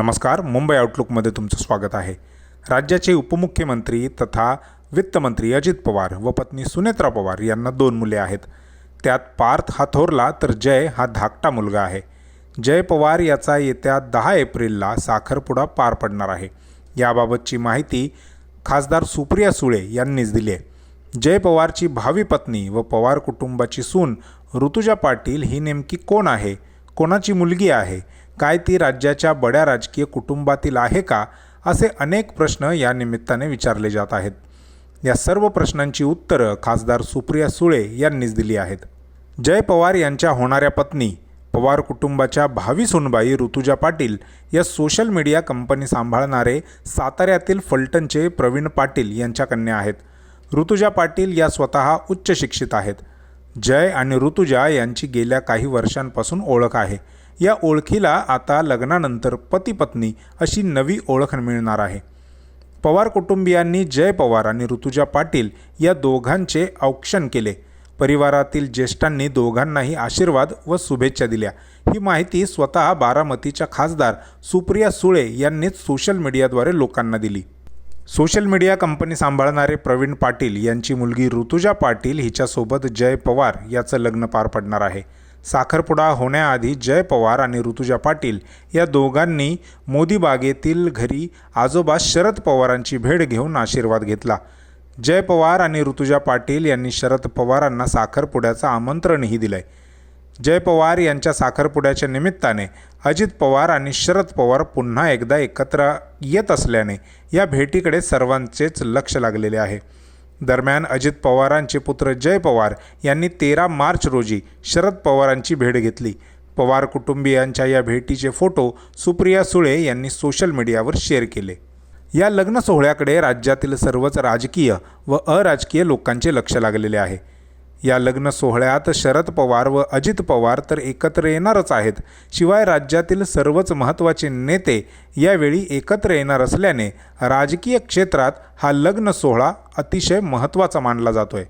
नमस्कार मुंबई आउटलुकमध्ये तुमचं स्वागत आहे. राज्याचे उपमुख्यमंत्री तथा वित्तमंत्री अजित पवार व पत्नी सुनेत्रा पवार यांना दोन मुले आहेत. त्यात पार्थ हा थोरला तर जय हा धाकटा मुलगा आहे. जय पवार याचा येत्या दहा एप्रिलला साखरपुडा पार पडणार आहे. याबाबतची माहिती खासदार सुप्रिया सुळे यांनीच दिली आहे. जय पवारची भावी पत्नी व पवार कुटुंबाची सून ऋतुजा पाटील ही नेमकी कोण आहे? कोणाची मुलगी आहे? काय ती राज्याच्या बड्या राजकीय कुटुंबातील आहे का असे अनेक प्रश्न या निमित्ताने विचारले जात आहेत. या सर्व प्रश्नांची उत्तरं खासदार सुप्रिया सुळे यांनीच दिली आहेत. जय पवार यांच्या होणाऱ्या पत्नी पवार कुटुंबाच्या भावी सुनबाई ऋतुजा पाटील या सोशल मीडिया कंपनी सांभाळणारे साताऱ्यातील फलटणचे प्रवीण पाटील यांच्या कन्या आहेत. ऋतुजा पाटील या स्वतः उच्च शिक्षित आहेत. जय आणि ऋतुजा यांची गेल्या काही वर्षांपासून ओळख आहे. या ओळखीला आता लग्नानंतर पतीपत्नी अशी नवी ओळख मिळणार आहे. पवार कुटुंबियांनी जय पवार आणि ऋतुजा पाटील या दोघांचे औक्षण केले. परिवारातील ज्येष्ठांनी दोघांनाही आशीर्वाद व शुभेच्छा दिल्या. ही माहिती स्वतः बारामतीच्या खासदार सुप्रिया सुळे यांनीच सोशल मीडियाद्वारे लोकांना दिली. सोशल मीडिया कंपनी सांभाळणारे प्रवीण पाटील यांची मुलगी ऋतुजा पाटील हिच्यासोबत जय पवार याचं लग्न पार पडणार आहे. साखरपुडा होण्याआधी जय पवार आणि ऋतुजा पाटील या दोघांनी मोदी बागेतील घरी आजोबा शरद पवारांची भेट घेऊन आशीर्वाद घेतला. जय पवार आणि ऋतुजा पाटील यांनी शरद पवारांना साखरपुड्याचं आमंत्रणही दिलंय. जय पवार यांच्या साखरपुड्याच्या निमित्ताने अजित पवार आणि शरद पवार पुन्हा एकदा एकत्र येत असल्याने या भेटीकडे सर्वांचेच लक्ष लागलेले आहे. दरम्यान अजित पवारांचे पुत्र जय पवार यांनी तेरा मार्च रोजी शरद पवारांची भेट घेतली. पवार कुटुंबियांच्या या भेटीचे फोटो सुप्रिया सुळे यांनी सोशल मीडियावर शेअर केले. या लग्न सोहळ्याकडे राज्यातील सर्वच राजकीय व अराजकीय लोकांचे लक्ष लागलेले आहे. या लग्न सोहळ्यात शरद पवार व अजित पवार तर एकत्र येणारच आहेत. शिवाय राज्यातील सर्वच महत्त्वाचे नेते यावेळी एकत्र येणार असल्याने राजकीय क्षेत्रात हा लग्न सोहळा अतिशय महत्त्वाचा मानला जातोय.